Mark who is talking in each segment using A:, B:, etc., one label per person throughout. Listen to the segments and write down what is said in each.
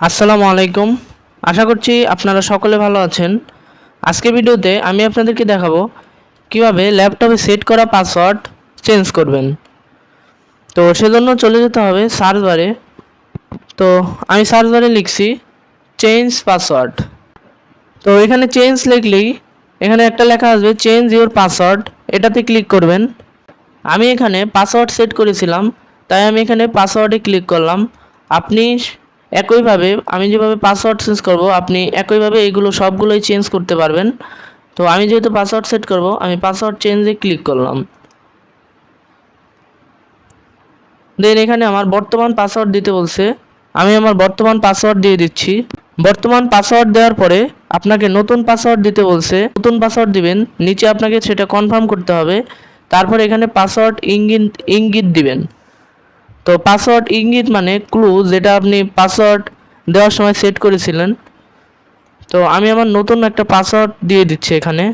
A: আসসালামু আলাইকুম। আশা করছি আপনারা সকলে ভালো আছেন। আজকে ভিডিওতে আমি আপনাদেরকে দেখাবো কীভাবে ল্যাপটপে সেট করা পাসওয়ার্ড চেঞ্জ করবেন। তো সেজন্য চলে যেতে হবে সার্চ বারে। তো আমি সার্চ বারে লিখছি চেঞ্জ পাসওয়ার্ড। তো এখানে চেঞ্জ লিখলেই এখানে একটা লেখা আসবে চেঞ্জ ইউর পাসওয়ার্ড। এটাতে ক্লিক করবেন। আমি এখানে পাসওয়ার্ড সেট করেছিলাম, তাই আমি এখানে পাসওয়ার্ডে ক্লিক করলাম। আপনি একইভাবে আমি যেভাবে পাসওয়ার্ড চেঞ্জ করব, আপনি একইভাবে এইগুলো সবগুলোই চেঞ্জ করতে পারবেন। তো আমি যেহেতু পাসওয়ার্ড সেট করব, আমি পাসওয়ার্ড চেঞ্জে ক্লিক করলাম। দেন এখানে আমার বর্তমান পাসওয়ার্ড দিতে বলছে। আমি আমার বর্তমান পাসওয়ার্ড দিয়ে দিচ্ছি। বর্তমান পাসওয়ার্ড দেওয়ার পরে আপনাকে নতুন পাসওয়ার্ড দিতে বলছে। নতুন পাসওয়ার্ড দিবেন, নিচে আপনাকে সেটা কনফার্ম করতে হবে। তারপর এখানে পাসওয়ার্ড ইঙ্গিত ইঙ্গিত দিবেন। তো পাসওয়ার্ড ইঙ্গিত মানে ক্লু যেটা আপনি পাসওয়ার্ড দেওয়ার সময় সেট করেছিলেন। তো আমি আমার নতুন একটা পাসওয়ার্ড দিয়ে দিচ্ছি এখানে।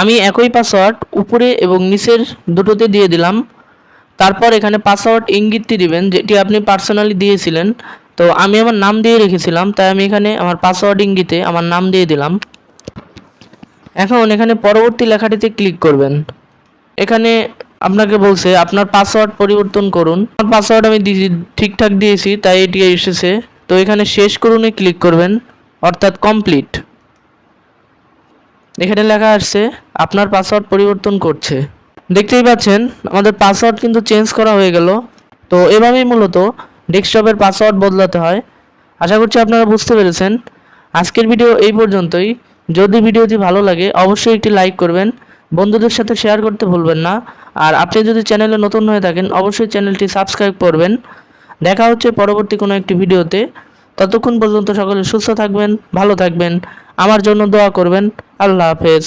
A: আমি একই পাসওয়ার্ড উপরে এবং নিচের দুটোতে দিয়ে দিলাম। তারপর এখানে পাসওয়ার্ড ইঙ্গিতটি দিবেন, যেটি আপনি পার্সোনালি দিয়েছিলেন। তো আমি আমার নাম দিয়ে রেখেছিলাম, তাই আমি এখানে আমার পাসওয়ার্ড ইঙ্গিতে আমার নাম দিয়ে দিলাম। এখন এখানে পরবর্তী লেখাটিতে ক্লিক করবেন। এখানে আপনাকে বলছে, আপনার পাসওয়ার্ড পরিবর্তন করুন। আমার পাসওয়ার্ড আমি ঠিকঠাক দিয়েছি, তাই এটি এসেছে। তো এখানে শেষ করুনে ক্লিক করবেন, অর্থাৎ কমপ্লিট এখানে লেখা আসছে, আপনার পাসওয়ার্ড পরিবর্তন করছে। দেখতেই পাচ্ছেন, আমাদের পাসওয়ার্ড কিন্তু চেঞ্জ করা হয়ে গেল। তো এভাবেই মূলত ডেস্কটপের পাসওয়ার্ড বদলাতে হয়। আশা করছি আপনারা বুঝতে পেরেছেন। আজকের ভিডিও এই পর্যন্তই। যদি ভিডিওটি ভালো লাগে, অবশ্যই একটি লাইক করবেন। বন্ধুদের সাথে শেয়ার করতে ভুলবেন না। আর আপনি যদি চ্যানেলে নতুন হয়ে থাকেন, অবশ্যই চ্যানেলটি সাবস্ক্রাইব করবেন। দেখা হচ্ছে পরবর্তী কোনো একটি ভিডিওতে। ততক্ষণ পর্যন্ত সকলে সুস্থ থাকবেন, ভালো থাকবেন। আমার জন্য দোয়া করবেন। আল্লাহ হাফেজ।